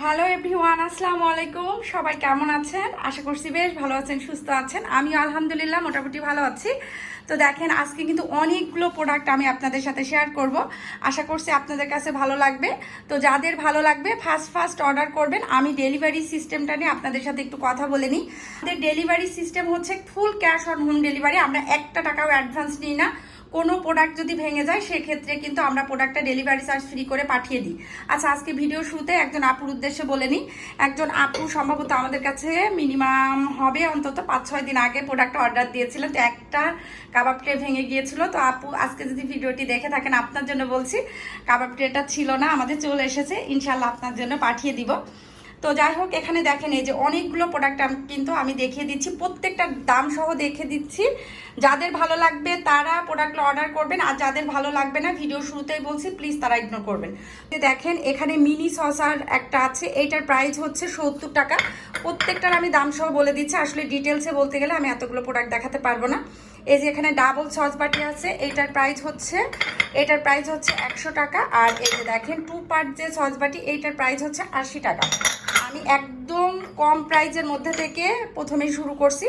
Hello everyone আসসালামু আলাইকুম সবাই কেমন আছেন? আশা করছি বেশ ভালো আছেন, সুস্থ আছেন। আমিও আলহামদুলিল্লাহ মোটামুটি ভালো আছি। তো দেখেন, আজকে কিন্তু অনেকগুলো প্রোডাক্ট আমি আপনাদের সাথে শেয়ার করব। আশা করছি আপনাদের কাছে ভালো লাগবে। তো যাদের ভালো লাগবে ফার্স্ট ফার্স্ট অর্ডার করবেন। আমি ডেলিভারি সিস্টেমটা নিয়ে আপনাদের সাথে একটু কথা বলে নিই। আমাদের ডেলিভারি সিস্টেম হচ্ছে full cash on home delivery আমরা একটা টাকাও অ্যাডভান্স নিই না। কোনো প্রোডাক্ট যদি ভেঙে যায়, সেক্ষেত্রে কিন্তু আমরা প্রোডাক্টটা ডেলিভারি চার্জ ফ্রি করে পাঠিয়ে দিই। আচ্ছা আজকে ভিডিও শুরুতে একজন আপুর উদ্দেশ্যে বলে নিই। একজন আপু সম্ভবত আমাদের কাছে মিনিমাম হবে অন্তত পাঁচ, ছয় দিন আগে প্রোডাক্টটা অর্ডার দিয়েছিলেন। তো একটা কাবাব ট্রে ভেঙে গিয়েছিল। তো আপু, আজকে যদি ভিডিওটি দেখে থাকেন, আপনার জন্য বলছি, কাবাব ট্রেটা ছিল না, আমাদের চলে এসেছে। ইনশাল্লাহ আপনার জন্য পাঠিয়ে দিব। তো যাই হোক, এখানে দেখেন এই যে অনেকগুলো প্রোডাক্ট কিন্তু আমি দেখিয়ে দিচ্ছি। প্রত্যেকটা দাম সহ দেখে দিচ্ছি। যাদের ভালো লাগবে তারা প্রোডাক্টগুলো অর্ডার করবেন, আর যাদের ভালো লাগবে না ভিডিও শুরুতেই বলছি প্লিজ তারা ইগনোর করবেন। দেখেন, এখানে মিনি সসার একটা আছে এইটার প্রাইস হচ্ছে সত্তর টাকা। প্রত্যেকটার আমি দাম সহ বলে দিচ্ছি। আসলে ডিটেলসে বলতে গেলে আমি এতগুলো প্রোডাক্ট দেখাতে পারব না। এই যে এখানে ডাবল সস বাটি আছে এইটার প্রাইস হচ্ছে, এটার প্রাইস হচ্ছে একশো টাকা। আর এই যে দেখেন টু পার্ট যে সস বাটি এইটার প্রাইস হচ্ছে আশি টাকা। আমি একদম কম প্রাইজের মধ্যে থেকে প্রথমেই শুরু করছি।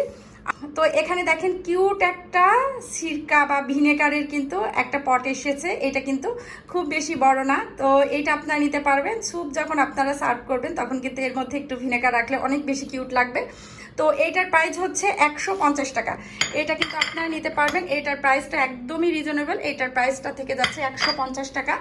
তো এখানে দেখেন কিউট একটা সিরকা বা ভিনেগারের কিন্তু একটা পট এসেছে। এটা কিন্তু খুব বেশি বড় না। তো এটা আপনারা নিতে পারবেন। স্যুপ যখন আপনারা সার্ভ করবেন, তখন কিন্তু এর মধ্যে একটু ভিনেগার রাখলে অনেক বেশি কিউট লাগবে। তো এইটার প্রাইস হচ্ছে একশো পঞ্চাশ টাকা। এটা কিন্তু আপনারা নিতে পারবেন। এটার প্রাইসটা একদমই রিজনেবল। এটার প্রাইসটা থেকে যাচ্ছে একশো পঞ্চাশ টাকা।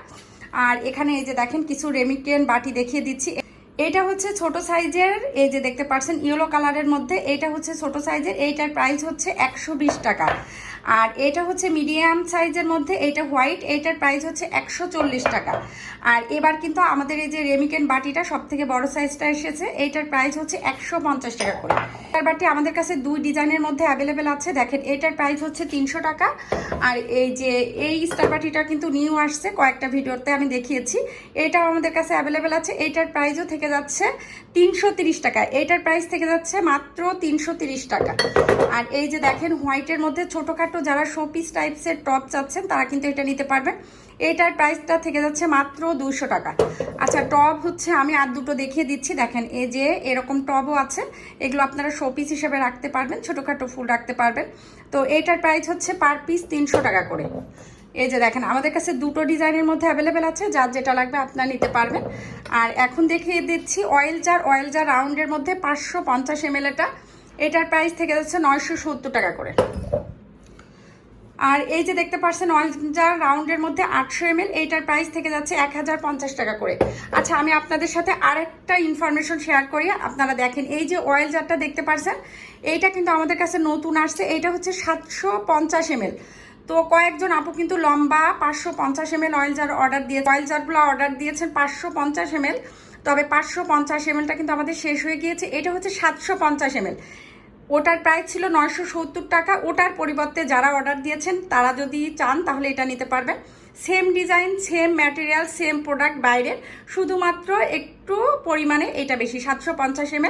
আর এখানে এই যে দেখেন কিছু রেমিকেন বাটি দেখিয়ে দিচ্ছি। এটা হচ্ছে ছোট সাইজের, এই যে দেখতে পাচ্ছেন, ইয়েলো কালারের মধ্যে, এটা হচ্ছে ছোট সাইজের, এইটার প্রাইস হচ্ছে একশো বিশ টাকা। আর এটা হচ্ছে মিডিয়াম সাইজের মধ্যে, এটা হোয়াইট এইটার প্রাইস হচ্ছে একশো চল্লিশ টাকা। আর এবার কিন্তু আমাদের এই যে রেমিকেন বাটিটা সব থেকে বড় সাইজটা এসেছে এইটার প্রাইস হচ্ছে একশো পঞ্চাশ টাকা করে। এটার বাটি আমাদের কাছে দুই ডিজাইনের মধ্যে অ্যাভেলেবেল আছে, দেখেন, এটার প্রাইস হচ্ছে তিনশো টাকা। আর এই যে, এই স্টার বাটিটা কিন্তু নিউ আসছে, কয়েকটা ভিডিওতে আমি দেখিয়েছি। এটাও আমাদের কাছে অ্যাভেলেবেল আছে এইটার প্রাইসও থেকে যাচ্ছে তিনশো টাকা। এইটার প্রাইস থেকে যাচ্ছে মাত্র তিনশো টাকা। আর এই যে দেখেন হোয়াইটের মধ্যে ছোটোখাটো যারা শোপিস টাইপসের টপ চাচ্ছেন, তারা কিন্তু এটা নিতে পারবেন। এটার প্রাইসটা থেকে যাচ্ছে মাত্র দুশো টাকা। আচ্ছা টব হচ্ছে, আমি আর দুটো দেখিয়ে দিচ্ছি। দেখেন, এই যে এরকম টবও আছে, এগুলো আপনারা শোপিস হিসেবে রাখতে পারবেন, ছোটোখাটো ফুল রাখতে পারবেন। তো এইটার প্রাইস হচ্ছে পার পিস তিনশো টাকা করে। এই যে দেখেন, আমাদের কাছে দুটো ডিজাইনের মধ্যে অ্যাভেলেবেল আছে, যার যেটা লাগবে আপনারা নিতে পারবেন। আর এখন দেখিয়ে দিচ্ছি অয়েল জার অয়েল জার রাউন্ডের মধ্যে পাঁচশো পঞ্চাশ এম এটার প্রাইস থেকে যাচ্ছে নয়শো সত্তর টাকা করে। আর এই যে দেখতে পাচ্ছেন অয়েল জার রাউন্ডের মধ্যে আটশো এম এইটার প্রাইস থেকে যাচ্ছে এক হাজার পঞ্চাশ টাকা করে। আচ্ছা আমি আপনাদের সাথে আরেকটা ইনফরমেশন শেয়ার করি, আপনারা দেখেন, এই যে অয়েল জারটা দেখতে পাচ্ছেন এইটা কিন্তু আমাদের কাছে নতুন আসছে, এইটা হচ্ছে সাতশো পঞ্চাশ এম তো কয়েকজন আপু কিন্তু লম্বা পাঁচশো পঞ্চাশ M L oil jar order দিয়ে অয়েল জারগুলো অর্ডার দিয়েছেন পাঁচশো পঞ্চাশ এম তবে পাঁচশো পঞ্চাশ এম কিন্তু আমাদের শেষ হয়ে গিয়েছে, এটা হচ্ছে সাতশো পঞ্চাশ এম ওটার প্রাইস ছিল নয়শো সত্তর টাকা। ওটার পরিবর্তে যারা অর্ডার দিয়েছেন, তারা যদি চান, তাহলে এটা নিতে পারবেন। Same design same material same product বাইরের। শুধুমাত্র একটু পরিমাণে এটা বেশি, সাতশো পঞ্চাশ এম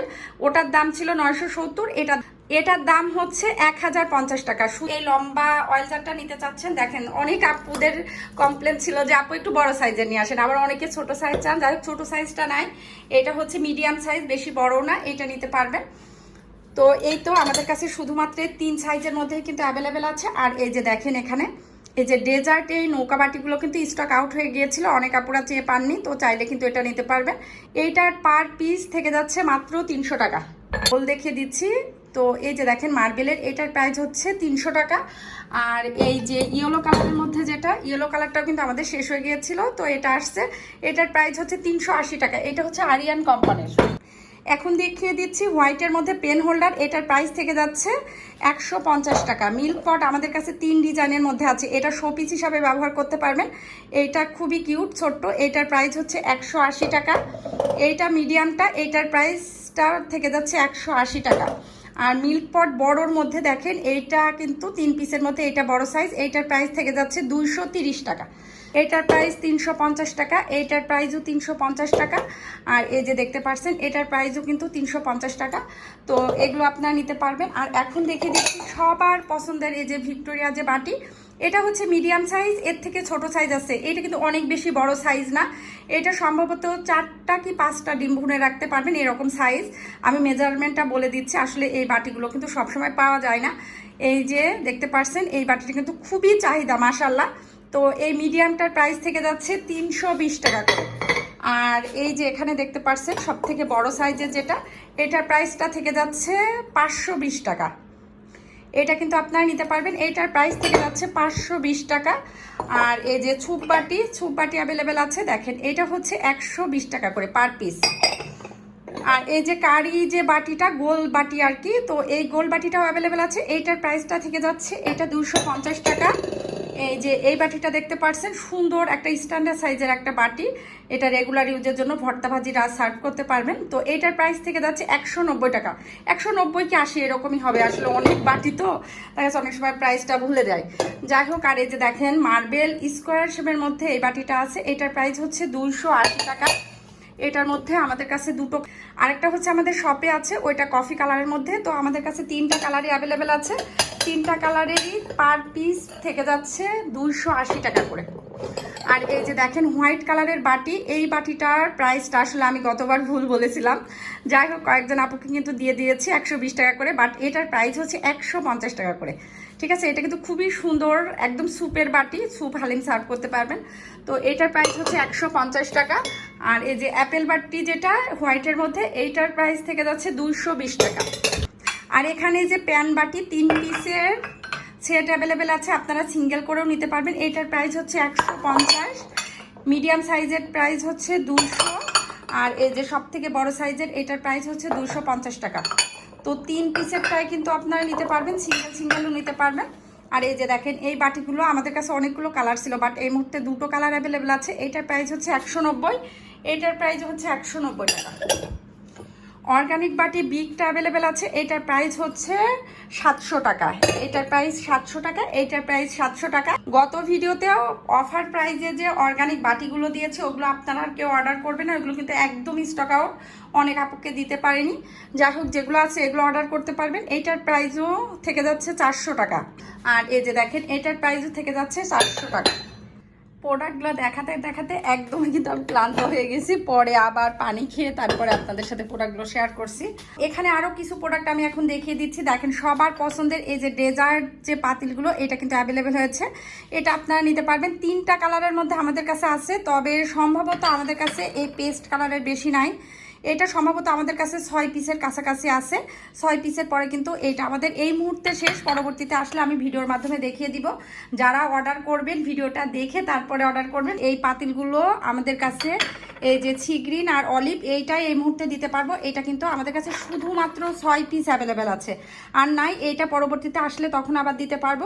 ওটার দাম ছিল নয়শো সত্তর। এটা, এটার দাম হচ্ছে এক হাজার পঞ্চাশ টাকা। শুধু এই লম্বা অয়েল জারটা নিতে চাচ্ছেন, দেখেন, অনেক আপুদের কমপ্লেন ছিল যে, আপু, একটু বড় সাইজের নিয়ে আসেন। আবার অনেকে ছোট সাইজ চান, যাই হোক, ছোটো সাইজটা নাই। এটা হচ্ছে মিডিয়াম সাইজ বেশি বড় না, এটা নিতে পারবেন। তো এই তো আমাদের কাছে শুধুমাত্র তিন সাইজের মধ্যে কিন্তু অ্যাভেলেবেল আছে। আর এই যে দেখেন এখানে, এই যে ডেজার্ট এই নৌকা বাটিগুলো কিন্তু স্টক আউট হয়ে গিয়েছিল, অনেক আপুরা চেয়ে পাননি, তো চাইলে কিন্তু এটা নিতে পারবেন এইটার পার পিস থেকে যাচ্ছে মাত্র তিনশো টাকা। বল দেখিয়ে দিচ্ছি, তো এই যে দেখেন মার্বেলের, এটার প্রাইস হচ্ছে তিনশো টাকা। আর এই যে ইয়েলো কালারের মধ্যে যেটা ইয়েলো কালারটাও কিন্তু আমাদের শেষ হয়ে গিয়েছিল, তো এটা আসছে। এটার প্রাইস হচ্ছে তিনশো আশি টাকা। এটা হচ্ছে আরিয়ান কোম্পানির এখন দেখিয়ে দিচ্ছি হোয়াইটের মধ্যে পেন হোল্ডার, এটার প্রাইস থেকে যাচ্ছে একশো পঞ্চাশ টাকা। মিল্ক পট আমাদের কাছে তিন ডিজাইনের মধ্যে আছে, এটা শোপিস হিসাবে ব্যবহার করতে পারবেন। এইটা খুবই কিউট ছোট্ট, এটার প্রাইস হচ্ছে একশো আশি টাকা। এইটা মিডিয়ামটা এইটার প্রাইসটা থেকে যাচ্ছে একশো আশি টাকা। আর মিল্ক পট বড়োর মধ্যে দেখেন, এইটা কিন্তু তিন পিসের মধ্যে এটা বড় সাইজ এইটার প্রাইস থেকে যাচ্ছে দুইশো টাকা। এটার প্রাইস তিনশো পঞ্চাশ টাকা, এইটার প্রাইসও তিনশো পঞ্চাশ টাকা। আর এই যে দেখতে পাচ্ছেন, এটার প্রাইসও কিন্তু তিনশো পঞ্চাশ টাকা। তো এগুলো আপনারা নিতে পারবেন। আর এখন দেখে দিচ্ছি সবার পছন্দের এই যে ভিক্টোরিয়া যে বাটি এটা হচ্ছে মিডিয়াম সাইজ এর থেকে ছোট সাইজ আছে। এটা কিন্তু অনেক বেশি বড় সাইজ না। এটা সম্ভবত চারটা কি পাঁচটা ডিম ভুনে রাখতে পারবেন এরকম সাইজ আমি মেজারমেন্টটা বলে দিচ্ছি, আসলে এই বাটিগুলো কিন্তু সবসময় পাওয়া যায় না। এই যে দেখতে পারছেন, এই বাটিটা কিন্তু খুবই চাহিদা মাসাল্লাহ তো এই মিডিয়ামটার প্রাইস থেকে যাচ্ছে তিনশো বিশ টাকা করে। আর এই যে এখানে দেখতে পারছেন সব থেকে বড় সাইজের যেটা, এটার প্রাইসটা থেকে যাচ্ছে পাঁচশো বিশ টাকা। এটা কিন্তু আপনারা নিতে পারবেন। এটার প্রাইস থেকে যাচ্ছে পাঁচশো বিশ টাকা। আর এই যে ছুপ বাটি, ছুপ অ্যাভেলেবেল আছে, দেখেন, এটা হচ্ছে একশো বিশ টাকা করে পার পিস আর এই যে কারি যে বাটিটা, গোল বাটি আর কি, তো এই গোল বাটিটাও অ্যাভেলেবেল আছে। এইটার প্রাইসটা থেকে যাচ্ছে, এটা দুশো টাকা। এই যে, এই বাটিটা দেখতে পারছেন? সুন্দর একটা স্ট্যান্ডার্ড সাইজের একটা বাটি। এটা রেগুলার ইউজের জন্য ভর্তা ভাজি রাত সার্ভ করতে পারবেন। তো এইটার প্রাইস থেকে যাচ্ছে একশো নব্বই টাকা। একশো নব্বই কি আশি এরকমই হবে? আসলে অনেক বাটি তো। তাই অনেক সময় প্রাইসটা ভুলে যায়। যাই হোক, আর এই যে দেখেন মার্বেল স্কোয়ার শেপের মধ্যে এই বাটিটা আছে। এটার প্রাইস হচ্ছে দুইশো আশি টাকা। এটার মধ্যে আমাদের কাছে দুটো আরেকটা হচ্ছে আমাদের শপে আছে। ওইটা কফি কালারের মধ্যে। তো আমাদের কাছে তিনটা কালারই অ্যাভেলেবেল আছে। তিনটা কালারেরই পার পিস থেকে যাচ্ছে দুইশো আশি টাকা করে। আর এই যে দেখেন হোয়াইট কালারের বাটি, এই বাটিটার প্রাইসটা আসলে আমি গতবার ভুল বলেছিলাম। যাই হোক, কয়েকজন আপুকে কিন্তু দিয়ে দিয়েছি একশো বিশ টাকা করে বাট এটার প্রাইস হচ্ছে একশো পঞ্চাশ টাকা করে। ঠিক আছে, এটা কিন্তু খুবই সুন্দর, একদম স্যুপের বাটি স্যুপ হালিম সার্ভ করতে পারবেন। তো এটার প্রাইস হচ্ছে একশো পঞ্চাশ টাকা। আর এই যে অ্যাপেল বাটি যেটা হোয়াইটের মধ্যে, এইটার প্রাইস থেকে যাচ্ছে দুইশো বিশ টাকা। আর এখানে যে প্যান বাটি, তিন পিসের সেট অ্যাভেলেবেল আছে, আপনারা সিঙ্গেল করেও নিতে পারবেন। এইটার প্রাইস হচ্ছে একশো পঞ্চাশ। মিডিয়াম সাইজের প্রাইস হচ্ছে দুশো। আর এই যে সব থেকে বড় সাইজের এটার প্রাইস হচ্ছে দুশো পঞ্চাশ টাকা। তো তিন পিসেরটাই কিন্তু আপনারা নিতে পারবেন সিঙ্গেল সিঙ্গেলও নিতে পারবেন। আর এই যে দেখেন, এই বাটিগুলো, আমাদের কাছে অনেকগুলো কালার ছিল বাট এই মুহূর্তে দুটো কালার অ্যাভেলেবেল আছে। এইটার প্রাইস হচ্ছে একশো নব্বই। এইটার প্রাইস হচ্ছে একশো নব্বই টাকা। অর্গানিক বাটি বিগটা অ্যাভেলেবেল আছে, এটার প্রাইস হচ্ছে সাতশো টাকা। এটার প্রাইস সাতশো টাকা এইটার প্রাইস সাতশো টাকা। গত ভিডিওতেও অফার প্রাইজে যে অর্গানিক বাটিগুলো দিয়েছে, ওগুলো আপনারা কেউ অর্ডার করবে না, ওগুলো কিন্তু একদম স্টক আউট অনেক আপুকে দিতে পারেনি। যাই হোক, যেগুলো আছে, এগুলো অর্ডার করতে পারবেন। এইটার প্রাইসও থেকে যাচ্ছে চারশো টাকা। আর এই যে দেখেন, এটার প্রাইসও থেকে যাচ্ছে চারশো টাকা। প্রোডাক্টগুলো দেখাতে দেখাতে একদমই কিন্তু আমি ক্লান্ত হয়ে গেছি। পরে আবার পানি খেয়ে তারপরে আপনাদের সাথে প্রোডাক্টগুলো শেয়ার করছি। এখানে আরও কিছু প্রোডাক্ট আমি এখন দেখিয়ে দিচ্ছি। দেখেন, সবার পছন্দের এই যে ডেজার্ট যে পাতিলগুলো, এটা কিন্তু অ্যাভেলেবেল হয়েছে। এটা আপনারা নিতে পারবেন। তিনটা কালারের মধ্যে আমাদের কাছে আছে, তবে সম্ভবত আমাদের কাছে এই পেস্ট কালারের বেশি নাই। এটা সম্ভবত আমাদের কাছে ছয় পিসের কাছাকাছি আছে। ছয় পিসের পরে কিন্তু এটা আমাদের এই মুহূর্তে শেষ। পরবর্তীতে আসলে আমি ভিডিওর মাধ্যমে দেখিয়ে দিব। যারা অর্ডার করবেন, ভিডিওটা দেখে তারপরে অর্ডার করবেন। এই পাতিলগুলো আমাদের কাছে, এই যে ছিগ্রিন আর অলিভ, এইটাই এই মুহূর্তে দিতে পারব। এটা কিন্তু আমাদের কাছে শুধুমাত্র ছয় পিস অ্যাভেলেবেল আছে। আর নাই, এইটা পরবর্তীতে আসলে তখন আবার দিতে পারব।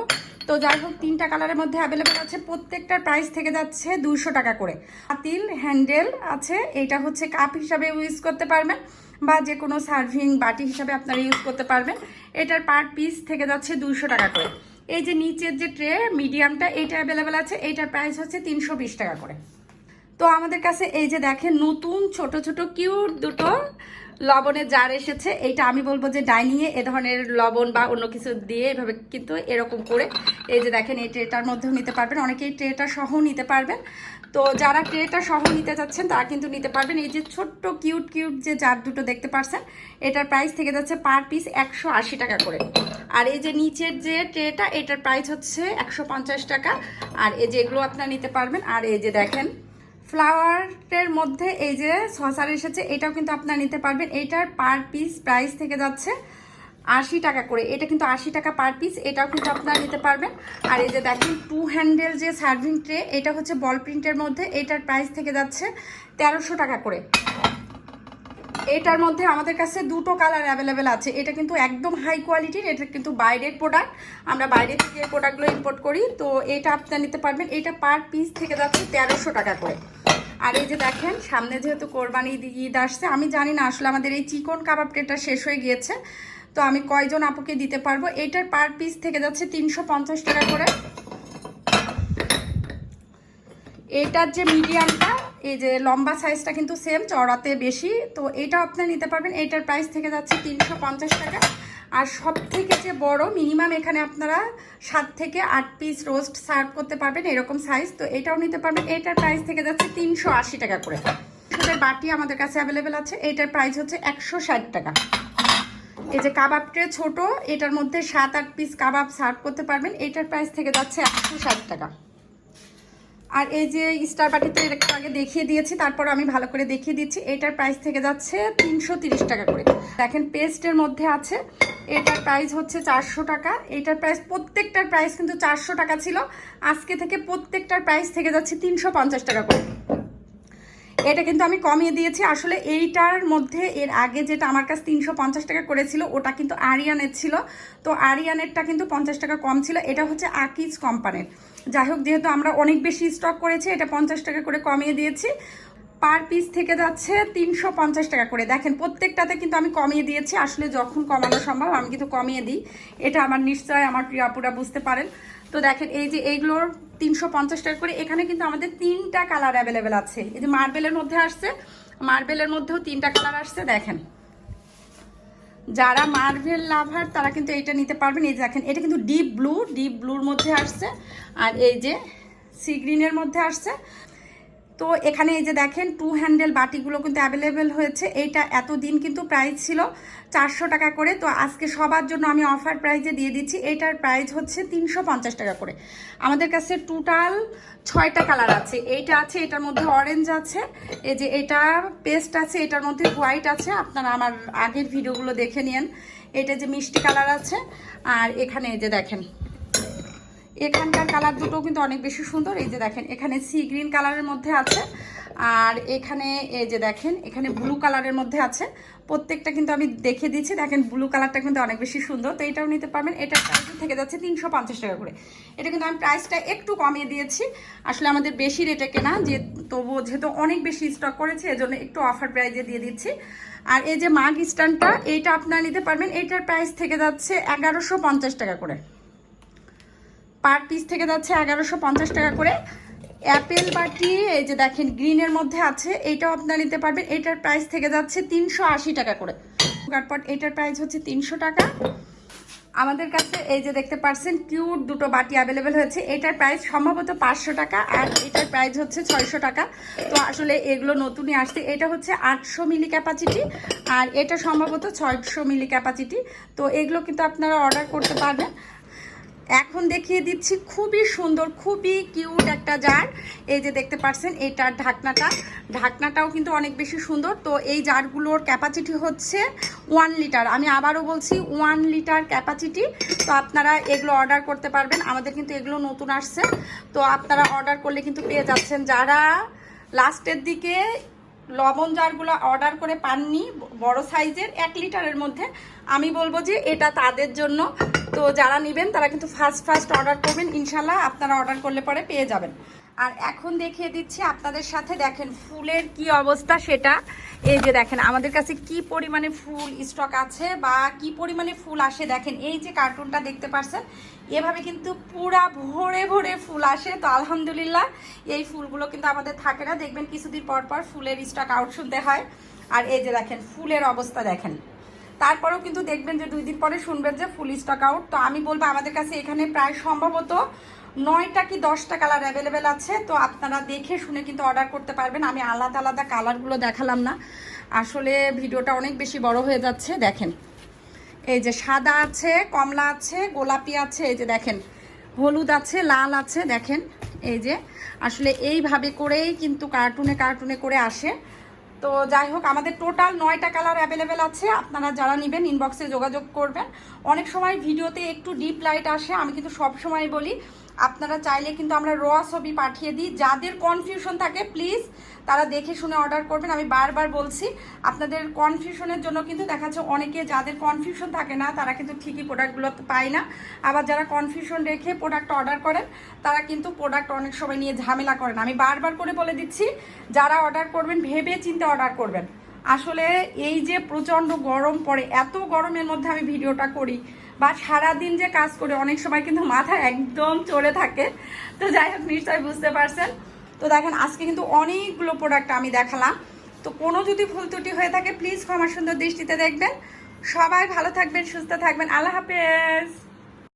তো যাই হোক, তিনটা কালারের মধ্যে অ্যাভেলেবেল আছে। প্রত্যেকটার প্রাইস থেকে যাচ্ছে দুইশো টাকা করে। পাতিল, হ্যান্ডেল আছে। এটা হচ্ছে কাপ হিসাবে ইউজ করতে পারবেন বা যে কোনো সার্ভিং বাটি হিসাবে আপনারা ইউজ করতে পারবেন। এটার পার পিস থেকে যাচ্ছে দুইশো টাকা করে। এই যে নিচের যে ট্রে মিডিয়ামটা এটা অ্যাভেলেবেল আছে। এটার প্রাইস হচ্ছে তিনশো বিশ টাকা করে। তো আমাদের কাছে এই যে দেখেন, নতুন ছোট ছোট কিউট দুটো লবণের জার এসেছে। এইটা আমি বলব যে ডাইনিংয়ে এ ধরনের লবণ বা অন্য কিছু দিয়ে এভাবে কিন্তু এরকম করে এই যে দেখেন, এই ট্রেটার মধ্যেও নিতে পারবেন। অনেকেই ট্রেটা সহ নিতে পারবেন। তো যারা ট্রেটা সহ নিতে চাচ্ছেন তারা কিন্তু নিতে পারবেন। এই যে ছোট্ট কিউট কিউট যে জার দুটো দেখতে পারছেন, এটার প্রাইস থেকে যাচ্ছে পার পিস একশো আশি টাকা করে। আর এই যে নিচের যে ট্রেটা, এটার প্রাইস হচ্ছে একশো পঞ্চাশ টাকা। আর এই যে এগুলো আপনারা নিতে পারবেন। আর এই যে দেখেন ফ্লাওয়ারের মধ্যে এই যে সসার এসেছে, এটাও কিন্তু আপনারা নিতে পারবেন। এটার পার পিস প্রাইস থেকে যাচ্ছে আশি টাকা করে। এটা কিন্তু আশি টাকা পার পিস এটাও কিন্তু আপনারা নিতে পারবেন। আর এই যে দেখেন টু হ্যান্ডেল যে সার্ভিং ট্রে এটা হচ্ছে বল প্রিন্টের মধ্যে, এটার প্রাইস থেকে যাচ্ছে তেরোশো টাকা করে। এটার মধ্যে আমাদের কাছে দুটো কালার অ্যাভেলেবেল আছে। এটা কিন্তু একদম হাই কোয়ালিটির এটা কিন্তু বাইরের প্রোডাক্ট আমরা বাইরে থেকে প্রোডাক্টগুলো ইম্পোর্ট করি, তো এটা আপনারা নিতে পারবেন। এটা পার পিস থেকে যাচ্ছে তেরোশো টাকা করে। আর এই যে দেখেন, সামনে যেহেতু কোরবানি ঈদ আসছে, আমি জানি না আসলে আমাদের এই চিকন কাবাব ট্রেটা শেষ হয়ে গিয়েছে। তো আমি কয়জন আপুকে দিতে পারব? এটার পার পিস থেকে যাচ্ছে তিনশো পঞ্চাশ টাকা করে। এটার যে মিডিয়ামটা, এই যে লম্বা সাইজটা কিন্তু সেম চড়াতে বেশি। তো এইটা আপনি নিতে পারবেন। এইটার প্রাইস থেকে যাচ্ছে তিনশো পঞ্চাশ টাকা। আর সব থেকে যে বড় মিনিমাম এখানে আপনারা সাত থেকে আট পিস রোস্ট সার্ভ করতে পারবেন এরকম সাইজ তো এটাও নিতে পারবেন। এটার প্রাইস থেকে যাচ্ছে তিনশো আশি টাকা করে। এটার বাটি আমাদের কাছে অ্যাভেলেবেল আছে। এটার প্রাইস হচ্ছে একশো ষাট টাকা। এই যে কাবাব ট্রে ছোট, এটার মধ্যে সাত আট পিস কাবাব সার্ভ করতে পারবেন। এটার প্রাইস থেকে যাচ্ছে একশো ষাট টাকা। আর এই যে স্টার বাটিতে একটু আগে দেখিয়ে দিয়েছি, তারপর আমি ভালো করে দেখিয়ে দিচ্ছি। এটার প্রাইস থেকে যাচ্ছে তিনশো টাকা করে। দেখেন পেস্টের মধ্যে আছে, এটার প্রাইস হচ্ছে চারশো টাকা। এটার প্রাইস প্রত্যেকটার প্রাইস কিন্তু চারশো টাকা ছিল। আজকে থেকে প্রত্যেকটার প্রাইস থেকে যাচ্ছে তিনশো পঞ্চাশ টাকা করে। এটা কিন্তু আমি কমিয়ে দিয়েছি। আসলে এইটার মধ্যে এর আগে যেটা আমার কাছে তিনশো পঞ্চাশ টাকা করেছিল, ওটা কিন্তু আরিয়ানের ছিল। তো আরিয়ানেরটা কিন্তু পঞ্চাশ টাকা কম ছিল। এটা হচ্ছে আকিজ কোম্পানির যাই হোক যেহেতু আমরা অনেক বেশি স্টক করেছি, এটা পঞ্চাশ টাকা করে কমিয়ে দিয়েছি। পার পিস থেকে যাচ্ছে তিনশো পঞ্চাশ টাকা করে। দেখেন, প্রত্যেকটাতে কিন্তু আমি কমিয়ে দিয়েছি। আসলে যখন কমানো সম্ভব, আমি কিন্তু কমিয়ে দিই। এটা আমার নিশ্চয় আমার প্রিয় আপুরা বুঝতে পারেন। তো দেখেন, এই যে এইগুলোর তিনশো পঞ্চাশ টাকা করে, এখানে কিন্তু আমাদের তিনটা কালার অ্যাভেলেবেল আছে। এই যে মার্বেলের মধ্যে আসছে মার্বেলের মধ্যেও তিনটা কালার আসছে, দেখেন। যারা মার্ভেল লাভার তারা কিন্তু এটা নিতে পারবেন। এই যে দেখেন, এটা কিন্তু ডিপ ব্লু ডিপ ব্লুর মধ্যে আসছে। আর এই যে সি গ্রিনের মধ্যে আসছে। তো এখানে এই যে দেখেন টু হ্যান্ডেল বাটিগুলো কিন্তু অ্যাভেলেবেল হয়েছে। এইটা এতদিন কিন্তু প্রাইস ছিল চারশো টাকা করে। তো আজকে সবার জন্য আমি অফার প্রাইজে দিয়ে দিচ্ছি। এটার প্রাইস হচ্ছে তিনশো পঞ্চাশ টাকা করে। আমাদের কাছে টোটাল ছয়টা কালার আছে। এইটা আছে, এটার মধ্যে অরেঞ্জ আছে, এই যে এটা পেস্ট আছে, এটার মধ্যে হোয়াইট আছে। আপনারা আমার আগের ভিডিওগুলো দেখে নিন। এটা যে মিষ্টি কালার আছে। আর এখানে এই যে দেখেন এখানকার কালার দুটো কিন্তু অনেক বেশি সুন্দর। এই যে দেখেন, এখানে সি গ্রিন কালারের মধ্যে আছে, আর এখানে এই যে দেখেন, এখানে ব্লু কালারের মধ্যে আছে। প্রত্যেকটা কিন্তু আমি দেখে দিচ্ছি। দেখেন ব্লু কালারটা কিন্তু অনেক বেশি সুন্দর। তো এটাও নিতে পারবেন। প্রাইস থেকে যাচ্ছে তিনশো পঞ্চাশ টাকা করে। এটা কিন্তু আমি প্রাইসটা একটু কমিয়ে দিয়েছি। আসলে আমাদের বেশি রেটে কেনা, যে তবুও যেহেতু অনেক বেশি স্টক করেছে, এজন্য একটু অফার প্রাইজে দিয়ে দিচ্ছি। আর এই যে মাগ স্ট্যান্ডটা এইটা আপনারা নিতে পারবেন। এইটার প্রাইস থেকে যাচ্ছে এগারোশো টাকা করে। পার পিস থেকে যাচ্ছে এগারোশো পঞ্চাশ টাকা করে। অ্যাপেল বাটি, এই যে দেখেন গ্রিনের মধ্যে আছে, এইটাও আপনারা নিতে পারবেন। এটার প্রাইস থেকে যাচ্ছে তিনশো আশি টাকা করে। তারপর এটার প্রাইস হচ্ছে তিনশো টাকা। আমাদের কাছে এই যে দেখতে পাচ্ছেন কিউট দুটো বাটি অ্যাভেলেবেল হয়েছে। এটার প্রাইস সম্ভবত পাঁচশো টাকা আর এটার প্রাইস হচ্ছে ছয়শো টাকা। তো আসলে এগুলো নতুনই আসছে। এটা হচ্ছে আটশো মিলি ক্যাপাসিটি আর এটা সম্ভবত ছয়শো মিলি ক্যাপাসিটি তো এগুলো কিন্তু আপনারা অর্ডার করতে পারবেন। এখন দেখিয়ে দিচ্ছি খুবই সুন্দর, খুবই কিউট একটা জার। এই যে দেখতে পাচ্ছেন, এটার ঢাকনাটা। ঢাকনাটাও কিন্তু অনেক বেশি সুন্দর। তো এই জারগুলোর ক্যাপাসিটি হচ্ছে ওয়ান লিটার আমি আবারও বলছি ওয়ান লিটার ক্যাপাসিটি তো আপনারা এগুলো অর্ডার করতে পারবেন। আমাদের কিন্তু এগুলো নতুন আসছে। তো আপনারা অর্ডার করলে কিন্তু পেয়ে যাচ্ছেন। যারা লাস্টের দিকে লবণ জারগুলো অর্ডার করে পাননি, বড় সাইজের এক লিটারের মধ্যে, আমি বলব যে এটা তাদের জন্য তো যারা নেবেন, তারা কিন্তু ফার্স্ট ফার্স্ট অর্ডার করবেন। ইনশাল্লাহ আপনারা অর্ডার করলে পরে পেয়ে যাবেন। আর এখন দেখিয়ে দিচ্ছি আপনাদের সাথে দেখেন ফুলের কি অবস্থা সেটা। এই যে দেখেন, আমাদের কাছে কি পরিমাণে ফুল স্টক আছে বা কি পরিমাণে ফুল আসে দেখেন। এই যে কার্টুনটা দেখতে পাচ্ছেন এভাবে কিন্তু পুরা ভরে ভরে ফুল আসে। তো আলহামদুলিল্লাহ, এই ফুলগুলো কিন্তু আমাদের থাকে না। দেখবেন কিছুদিন পর পর ফুলের স্টক আউট শুনতে হয়। আর এই যে দেখেন, ফুলের অবস্থা দেখেন। তারপরেও কিন্তু দেখবেন যে দুই দিন পরে শুনবেন যে ফুল স্টক আউট তো আমি বলব আমাদের কাছে এখানে প্রায় সম্ভবত নয়টা কি দশটা কালার অ্যাভেলেবেল আছে। তো আপনারা দেখে শুনে কিন্তু অর্ডার করতে পারবেন। আমি আলাদা আলাদা কালারগুলো দেখালাম না। আসলে ভিডিওটা অনেক বেশি বড় হয়ে যাচ্ছে, দেখেন। এই যে সাদা আছে, কমলা আছে, গোলাপি আছে, এই যে দেখেন। হলুদ আছে, লাল আছে, দেখেন। এই যে, আসলে এইভাবে করেই কিন্তু কার্টুনে কার্টুনে করে আসে। তো যাই হোক, আমাদের টোটাল নয়টা কালার অ্যাভেলেবেল আছে। আপনারা যারা নেবেন ইনবক্সে যোগাযোগ করবেন। অনেক সময় ভিডিওতে একটু ডিপ লাইট আসে, আমি কিন্তু সব সময় বলি আপনারা চাইলে কিন্তু আমরা র ছবি পাঠিয়ে দিই। যাদের কনফিউশন থাকে প্লিজ তারা দেখে শুনে অর্ডার করবেন। আমি বারবার বলছি, আপনাদের কনফিউশনের জন্য কিন্তু দেখা যাচ্ছে অনেকে যাদের কনফিউশন থাকে না, তারা কিন্তু ঠিকই প্রোডাক্টগুলো পায় না। আবার যারা কনফিউশন রেখে প্রোডাক্ট অর্ডার করেন, তারা কিন্তু প্রোডাক্ট অনেক সময় নিয়ে ঝামেলা করেন আমি বারবার করে বলে দিচ্ছি, যারা অর্ডার করবেন, ভেবে চিন্তে অর্ডার করবেন। আসলে এই যে প্রচণ্ড গরম পড়ে, এত গরমের মধ্যে আমি ভিডিওটা করি বা সারাদিন যে কাজ করে, অনেক সময় কিন্তু মাথা একদম চড়ে থাকে। তো যাই হোক, নিশ্চয়ই বুঝতে পারছেন। তো দেখেন, আজকে কিন্তু অনেকগুলো প্রোডাক্ট আমি দেখালাম। তো কোনো যদি ভুল ত্রুটি হয়ে থাকে প্লিজ ক্ষমা সুন্দর দৃষ্টিতে দেখবেন। সবাই ভালো থাকবেন, সুস্থ থাকবেন। আল্লাহ হাফেজ!